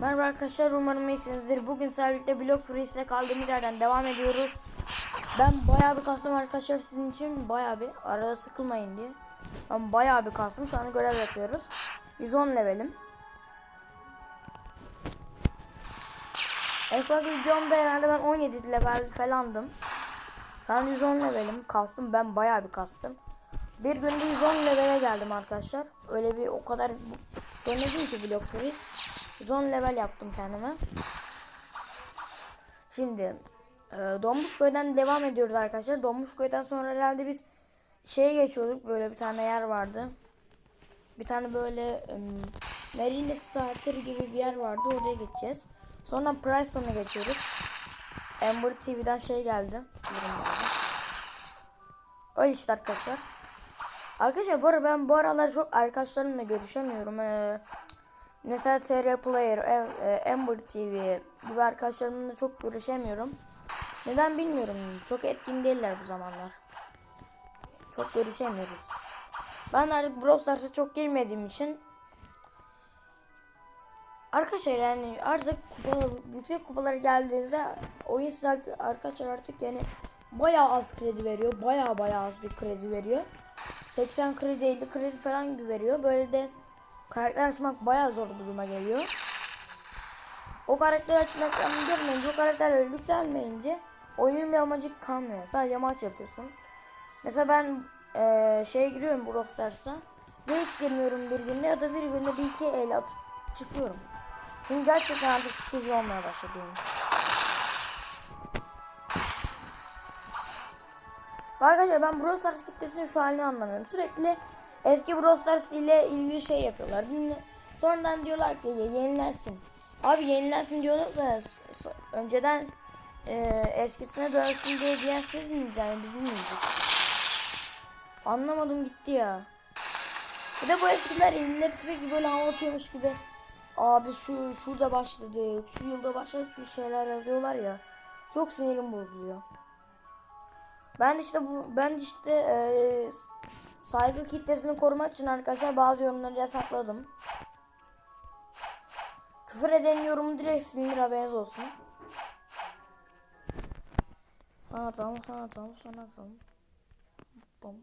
Merhaba arkadaşlar umarım iyisinizdir. Bugün sizlerle Block Freeze'le kaldığımız yerden devam ediyoruz. Ben bayağı bir kastım arkadaşlar sizin için bayağı bir arada sıkılmayın diye. Ben bayağı bir kastım şu an görev yapıyoruz. 110 levelim. En sonki videomda herhalde ben 17 level falandım. Şu an 110 levelim. Kastım ben bayağı bir kastım. Bir günde 110 levele geldim arkadaşlar. Öyle bir o kadar sonra değil ki Block Freeze. 110 level yaptım kendime. Şimdi e, Donmuşköy'den devam ediyoruz arkadaşlar. Donmuşköy'den sonra herhalde biz şeye geçiyorduk. Böyle bir tane yer vardı. Bir tane böyle um, Marine Starter gibi bir yer vardı. Oraya geçeceğiz. Sonra Priceton'a geçiyoruz. Amber TV'den şey geldi. Öyle işte arkadaşlar. Arkadaşlar bu ara ben bu aralar çok arkadaşlarımla görüşemiyorum. Ee, mesela TR Player, Em- e, TV gibi arkadaşlarımla çok görüşemiyorum. Neden bilmiyorum. Çok etkin değiller bu zamanlar. Çok görüşemiyoruz. Ben artık Brawl Stars'a çok girmediğim için Arkadaşlar yani artık kupa, yüksek kupalara geldiğinizde oyun size arkadaşlar artık yani bayağı az kredi veriyor. Bayağı bayağı az bir kredi veriyor. 80 kredi 50 kredi falan gibi veriyor. Böyle de karakter açmak bayağı zor duruma geliyor. O karakter açmaktan görmeyince o karakterler yükselmeyince oyunun bir amacı kalmıyor. Sadece maç yapıyorsun. Mesela ben eee şeye giriyorum Brawl Stars'a. Ya hiç girmiyorum bir günde ya da bir günde bir iki el atıp çıkıyorum. Çünkü gerçekten artık sıkıcı olmaya başladı oyun. Arkadaşlar ben Brawl Stars kitlesinin şu halini anlamıyorum. Sürekli eski Brawl ile ilgili şey yapıyorlar. Sonradan diyorlar ki yenilensin. Abi yenilensin diyorlar da önceden e, eskisine dönsün diye diyen sizsiniz yani bizim miydik? Anlamadım gitti ya. Bir de bu eskiler yenileri sürekli böyle anlatıyormuş gibi. Abi şu şurada başladık, şu yılda başladık bir şeyler yazıyorlar ya. Çok sinirim bozuluyor. Ben işte bu ben işte eee, saygı kitlesini korumak için arkadaşlar bazı yorumları yasakladım. Küfür eden yorumu direkt silinir haberiniz olsun. Sana atalım, sana atalım, sana atalım. Bom.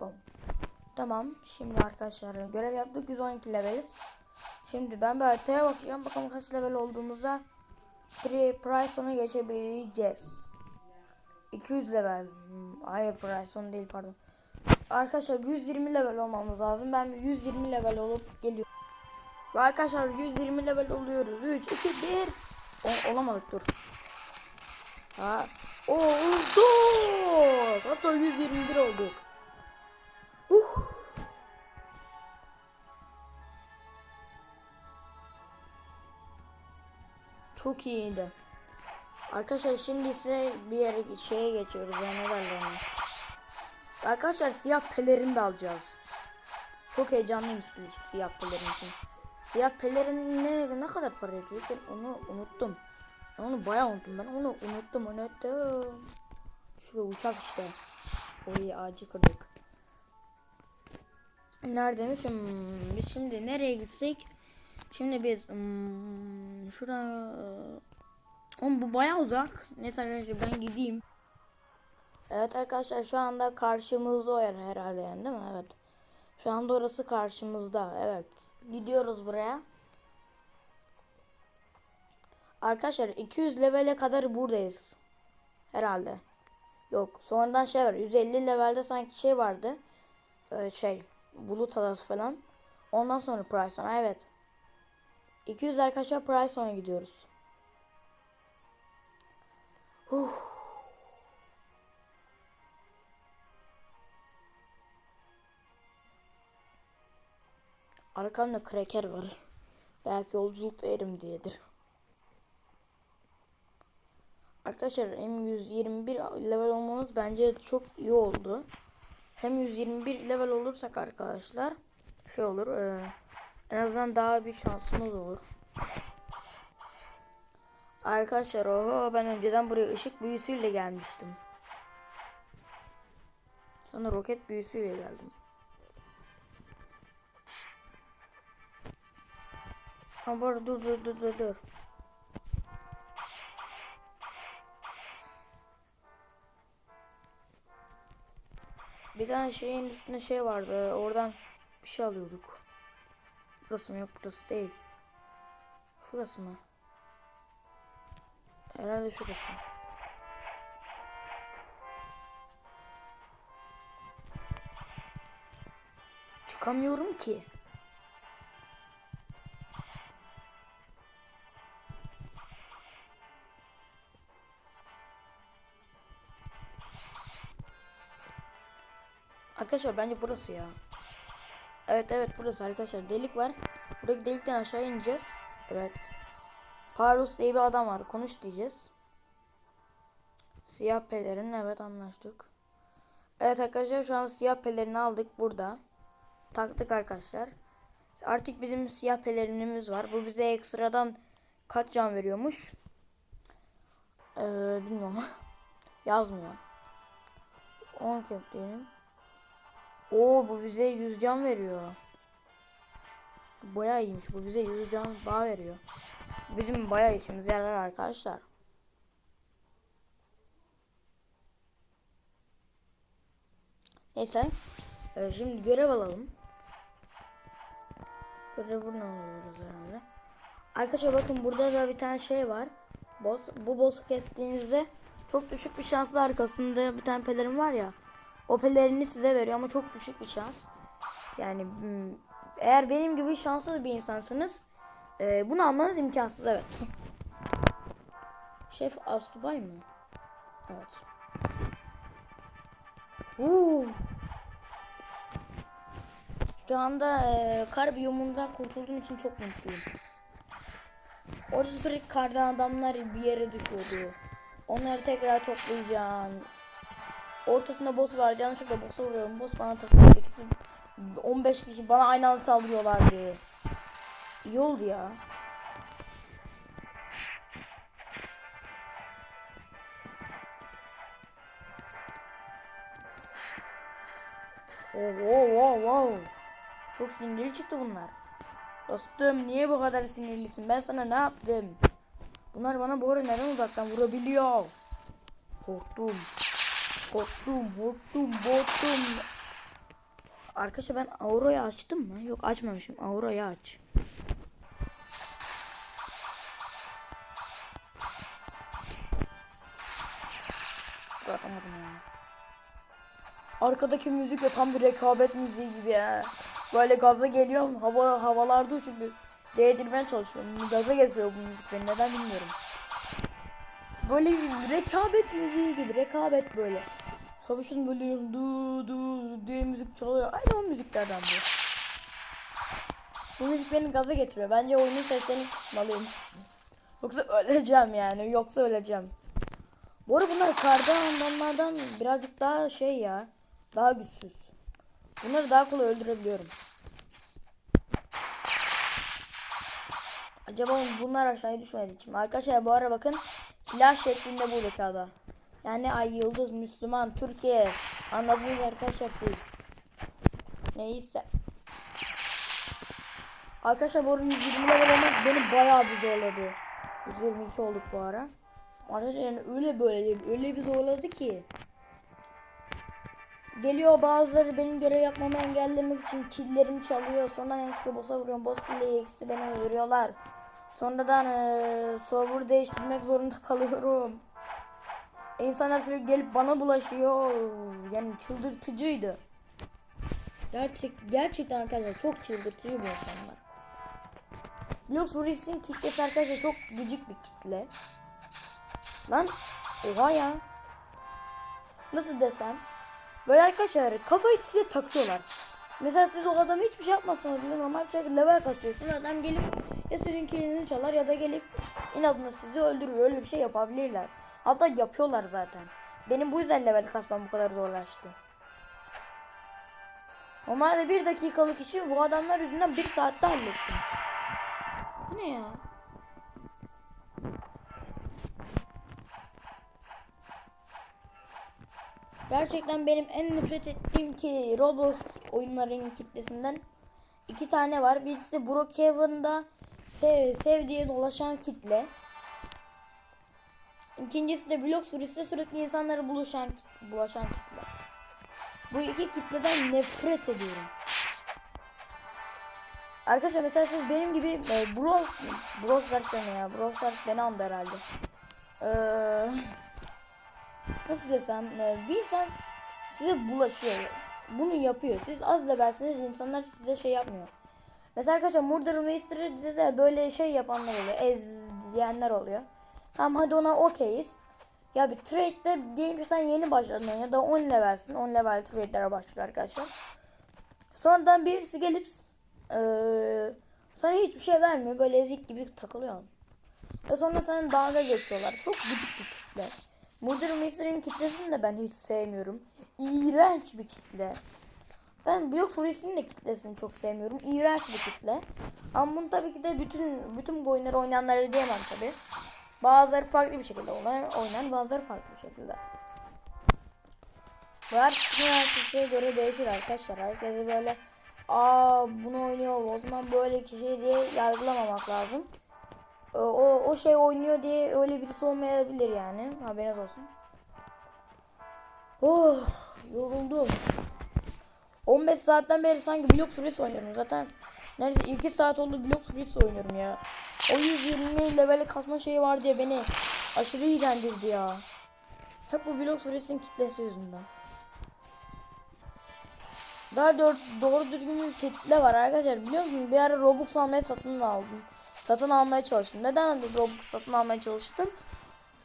Bom. Tamam. Şimdi arkadaşlar görev yaptık. 112 leveliz. Şimdi ben bir haritaya bakacağım. Bakalım kaç level olduğumuzda Pri Price'ona geçebileceğiz. 200 level. Hmm, Hayır Price'on değil pardon. Arkadaşlar 120 level olmamız lazım. Ben bir 120 level olup geliyorum. Ve arkadaşlar 120 level oluyoruz. 3, 2, 1. O, olamadık dur. Ha. Olduk. Hatta 121 olduk. Uh. Çok iyiydi. Arkadaşlar şimdi ise bir yere şeye geçiyoruz yani ne derler ona. Arkadaşlar siyah pelerin de alacağız. Çok heyecanlıyım si- siyah pelerin için. Siyah pelerin ne, ne kadar para ediyor? Ben onu unuttum. Ben onu bayağı unuttum. Ben onu unuttum unuttum. Şu uçak işte. Oy ağacı kırdık. Neredeymiş? Hmm, biz şimdi nereye gitsek? Şimdi biz hmm, şuraya Oğlum bu bayağı uzak. Neyse arkadaşlar ben gideyim. Evet arkadaşlar şu anda karşımızda o yer herhalde yani değil mi? Evet. Şu anda orası karşımızda. Evet. Gidiyoruz buraya. Arkadaşlar 200 levele kadar buradayız. Herhalde. Yok. Sonradan şey var. 150 levelde sanki şey vardı. Ee, şey. Bulut adası falan. Ondan sonra Price'ona evet. 200 arkadaşlar Price'ona gidiyoruz. Huh. Arkamda kraker var. Belki yolculuk erim diyedir. Arkadaşlar hem 121 level olmamız bence çok iyi oldu. Hem 121 level olursak arkadaşlar şey olur. e, en azından daha bir şansımız olur. Arkadaşlar oho ben önceden buraya ışık büyüsüyle gelmiştim. Sonra roket büyüsüyle geldim. Arada dur dur dur dur dur. Bir tane şeyin üstünde şey vardı. Oradan bir şey alıyorduk. Burası mı? Yok burası değil. Şurası mı? Herhalde şurası. Çıkamıyorum ki. Arkadaşlar bence burası ya. Evet evet burası arkadaşlar. Delik var. Buradaki delikten aşağı ineceğiz. Evet. Carlos diye bir adam var. Konuş diyeceğiz. Siyah pelerin evet anlaştık. Evet arkadaşlar şu an siyah pelerini aldık burada. Taktık arkadaşlar. Artık bizim siyah pelerinimiz var. Bu bize ekstradan kaç can veriyormuş? Ee, bilmiyorum. Yazmıyor. 10 kep diyelim. Oo bu bize 100 can veriyor. Bayağı iyiymiş. Bu bize 100 can daha veriyor. Bizim bayağı işimize yarar arkadaşlar. Neyse. Ee, şimdi görev alalım. Görev buradan alıyoruz herhalde. Arkadaşlar bakın burada da bir tane şey var. Boss, bu boss'u kestiğinizde çok düşük bir şansla arkasında bir tane pelerin var ya. O pelerini size veriyor ama çok düşük bir şans. Yani hmm, eğer benim gibi şanslı bir insansınız e, bunu almanız imkansız evet. Şef Astubay mı? Evet. Uuu. Şu anda e, kar biyomundan kurtulduğum için çok mutluyum. Orada sürekli kardan adamlar bir yere düşüyordu. Onları tekrar toplayacağım. Ortasında boss vardı. Yanlışlıkla boss'a vuruyorum. Boss bana. İkisi 15 kişi bana aynı anda saldırıyorlardı. İyi oldu ya. Oh, wow, wow. Çok sinirli çıktı bunlar. Dostum niye bu kadar sinirlisin? Ben sana ne yaptım? Bunlar bana bu ara neden uzaktan vurabiliyor? Korktum. Korktum, korktum, korktum. Arkadaşlar ben Aura'yı açtım mı? Yok açmamışım. Aura'yı aç. Atamadım ya. Arkadaki müzik de tam bir rekabet müziği gibi ya. Böyle gaza geliyorum. Hava havalarda çünkü değdirmeye çalışıyorum. Gaza getiriyor bu müzik beni. Neden bilmiyorum. Böyle bir rekabet müziği gibi. Rekabet böyle. Savaşın böyle du du diye müzik çalıyor. Aynı o müziklerden bu. Bu müzik beni gaza getiriyor. Bence oyunun seslerini kısmalıyım. Yoksa öleceğim yani. Yoksa öleceğim. Bu arada bunlar kardan adamlardan birazcık daha şey ya. Daha güçsüz. Bunları daha kolay öldürebiliyorum. Acaba bunlar aşağıya düşmediği için mi? Arkadaşlar bu ara bakın flash şeklinde buradaki ada. Yani ay yıldız Müslüman Türkiye anladınız arkadaşlar siz. Neyse. Arkadaşlar bu arada 120 level olmak beni bayağı bir zorladı. 122 olduk bu ara. Arkadaşlar yani öyle böyle değil. Öyle bir zorladı ki. Geliyor bazıları benim görev yapmamı engellemek için killerimi çalıyor. Sonra yanlışlıkla boss'a vuruyorum. Boss kill'e eksi beni öldürüyorlar. Sonradan ee, server değiştirmek zorunda kalıyorum. İnsanlar sürekli gelip bana bulaşıyor. Yani çıldırtıcıydı. Gerçek, gerçekten arkadaşlar çok çıldırtıcı bu insanlar. Blox Reis'in kitlesi arkadaşlar çok gıcık bir kitle. Lan oha ya. Nasıl desem. Böyle arkadaşlar kafayı size takıyorlar. Mesela siz o adamı hiçbir şey yapmasanız bile normal şekilde level katıyorsun. Adam gelip ya sizin kilini çalar ya da gelip inadına sizi öldürür. Öyle bir şey yapabilirler. Hatta yapıyorlar zaten. Benim bu yüzden level kasmam bu kadar zorlaştı. Normalde bir dakikalık işi bu adamlar yüzünden bir saatte hallettim. Bu ne ya? Gerçekten benim en nefret ettiğim ki Roblox oyunların kitlesinden iki tane var. Birisi Brookhaven'da sev, sevdiği dolaşan kitle. İkincisi de blok sürüsü sürekli insanları buluşan bulaşan kitle. Bu iki kitleden nefret ediyorum. Arkadaşlar mesela siz benim gibi e, Brawl Brawl Stars ya. Brawl Stars beni andı herhalde. Eee nasıl desem e, bir insan size bulaşıyor. Bunu yapıyor. Siz az da insanlar size şey yapmıyor. Mesela arkadaşlar Murder Mystery'de de böyle şey yapanlar oluyor. Ez diyenler oluyor. Tamam hadi ona okeyiz. Ya bir trade'de diyelim ki sen yeni başladın ya da 10 levelsin. 10 level trade'lere başlıyor arkadaşlar. Sonradan birisi gelip eee sana hiçbir şey vermiyor. Böyle ezik gibi takılıyor. Ve sonra sana dalga geçiyorlar. Çok gıcık bir kitle. Murder Mystery'nin kitlesini de ben hiç sevmiyorum. İğrenç bir kitle. Ben Blok Fury'sinin de kitlesini çok sevmiyorum. İğrenç bir kitle. Ama bunu tabii ki de bütün bütün bu oyunları oynayanlara diyemem tabii. Bazıları farklı bir şekilde oynar bazıları farklı bir şekilde. Bu her kişinin her kişiye göre değişir arkadaşlar. Herkese böyle aa bunu oynuyor o zaman böyle kişi diye yargılamamak lazım. O, o, o şey oynuyor diye öyle birisi olmayabilir yani. Haberiniz olsun. Oh yoruldum. 15 saatten beri sanki blok süresi oynuyorum. Zaten neredeyse 2 saat oldu blok süresi oynuyorum ya. O 120 level kasma şeyi var diye beni aşırı iğrendirdi ya. Hep bu blok süresinin kitlesi yüzünden. Daha doğru, doğru düzgün bir kitle var arkadaşlar. Biliyor musunuz? Bir ara Robux almaya satın aldım. Satın almaya çalıştım. Neden Robux satın almaya çalıştım?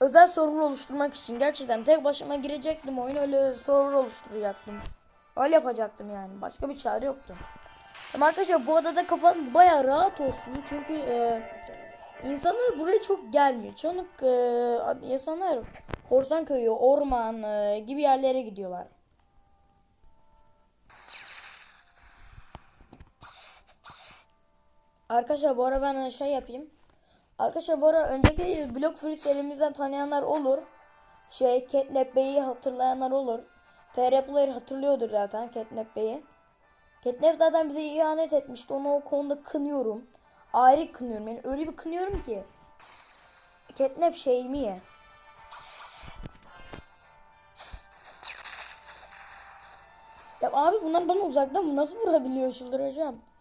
Özel server oluşturmak için. Gerçekten tek başıma girecektim oyun öyle server oluşturacaktım. Öyle yapacaktım yani. Başka bir çare yoktu. Ama arkadaşlar bu adada kafam baya rahat olsun. Çünkü e, insanlar buraya çok gelmiyor. Çoğunluk e, insanlar korsan köyü, orman e, gibi yerlere gidiyorlar. Arkadaşlar bu ara ben şey yapayım. Arkadaşlar bu ara önceki Block Free serimizden tanıyanlar olur. Şey Catnap Bey'i hatırlayanlar olur. TR Player hatırlıyordur zaten Catnap Bey'i. Catnap zaten bize ihanet etmişti. Onu o konuda kınıyorum. Ayrı kınıyorum. Yani öyle bir kınıyorum ki. Catnap şey mi ye? Ya abi bunlar bana uzaktan nasıl vurabiliyor çıldıracağım.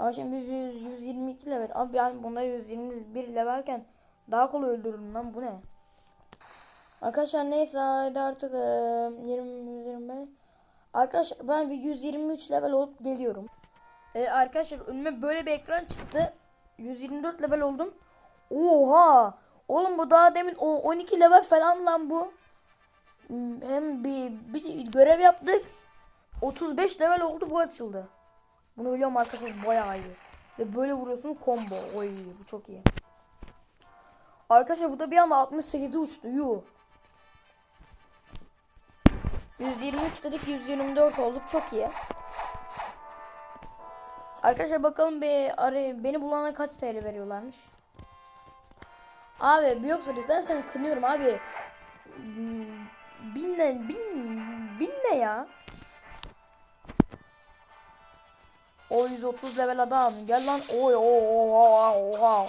Ama şimdi biz 100, 122 level. Abi yani bunlar 121 levelken daha kolay öldürürüm lan bu ne? Arkadaşlar neyse hadi artık e, 20 25 Arkadaşlar ben bir 123 level olup geliyorum. E, arkadaşlar önüme böyle bir ekran çıktı. 124 level oldum. Oha! Oğlum bu daha demin o 12 level falan lan bu. Hmm, Hem bir, bir görev yaptık. 35 level oldu bu açıldı. Bunu biliyorum arkadaşlar bayağı iyi. Ve böyle vuruyorsun combo. Oy bu çok iyi. Arkadaşlar bu da bir anda 68'e uçtu. Yuh. 123 dedik 124 olduk çok iyi. Arkadaşlar bakalım bir araya beni bulana kaç TL veriyorlarmış. Abi soruyoruz ben seni kınıyorum abi. Hmm, Bin ne bin, bin ya? O 130 level adam gel lan oy oha oha.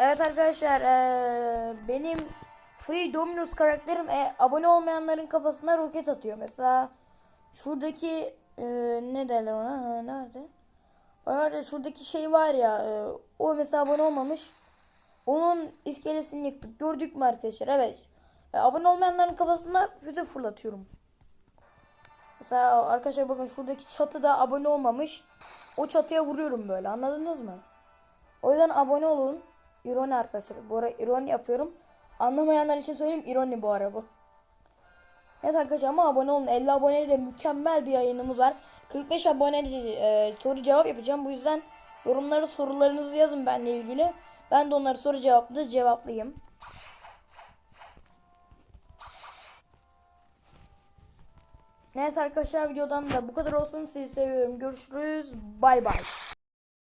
Evet arkadaşlar eee, benim Free Dominus karakterim e, abone olmayanların kafasına roket atıyor. Mesela şuradaki eee, ne derler ona? Ha, nerede? Orada şuradaki şey var ya e, o mesela abone olmamış. Onun iskelesini yıktık. Gördük mü arkadaşlar? Evet. E, abone olmayanların kafasına füze fırlatıyorum. Mesela arkadaşlar bakın şuradaki çatıda abone olmamış. O çatıya vuruyorum böyle anladınız mı? O yüzden abone olun. İroni arkadaşlar. Bu ara ironi yapıyorum. Anlamayanlar için söyleyeyim ironi bu ara bu. Evet arkadaşlar ama abone olun. 50 abone de mükemmel bir yayınımız var. 45 abone e, soru cevap yapacağım. Bu yüzden yorumlara sorularınızı yazın benimle ilgili. Ben de onları soru cevaplı cevaplayayım. Neyse arkadaşlar videodan da bu kadar olsun. Sizi seviyorum. Görüşürüz. Bay bay.